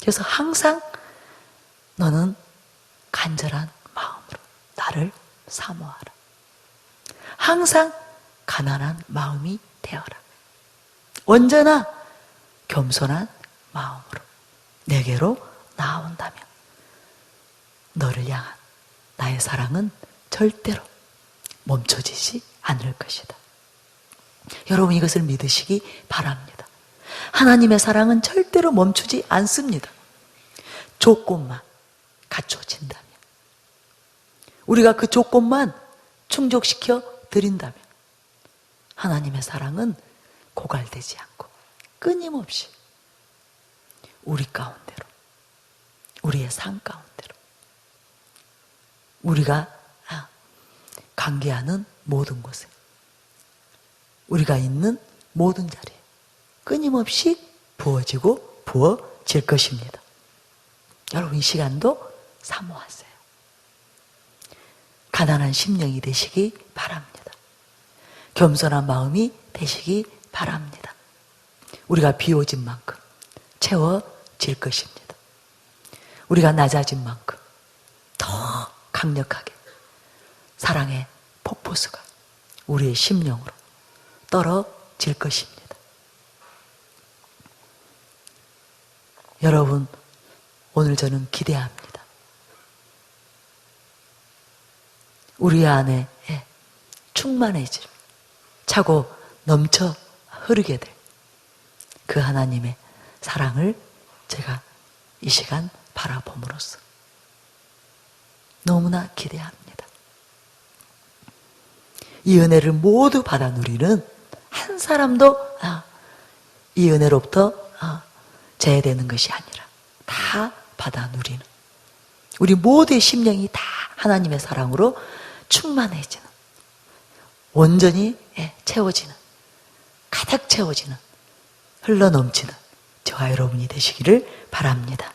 그래서 항상 너는 간절한 마음으로 나를 사모하라. 항상 가난한 마음이 되어라. 언제나 겸손한 마음으로 내게로 나온다면 너를 향한 나의 사랑은 절대로 멈춰지지 않을 것이다. 여러분 이것을 믿으시기 바랍니다. 하나님의 사랑은 절대로 멈추지 않습니다. 조건만 갖춰진다면. 우리가 그 조건만 충족시켜 드린다면 하나님의 사랑은 고갈되지 않고 끊임없이 우리 가운데로 우리의 삶 가운데로 우리가 아, 관계하는 모든 곳에 우리가 있는 모든 자리에 끊임없이 부어지고 부어질 것입니다. 여러분 이 시간도 사모하세요. 가난한 심령이 되시기 바랍니다. 겸손한 마음이 되시기 바랍니다. 우리가 비워진 만큼 채워질 것입니다. 우리가 낮아진 만큼 더 강력하게 사랑의 폭포수가 우리의 심령으로 떨어질 것입니다. 여러분, 오늘 저는 기대합니다. 우리 안에 충만해질, 차고 넘쳐 흐르게 될 그 하나님의 사랑을 제가 이 시간 바라봄으로써 너무나 기대합니다. 이 은혜를 모두 받아 누리는 한 사람도 아, 이 은혜로부터 아, 제외되는 것이 아니라 다 받아 누리는. 우리 모두의 심령이 다 하나님의 사랑으로 충만해지는. 온전히 예, 채워지는. 가득 채워지는. 흘러넘치는 저와 여러분이 되시기를 바랍니다.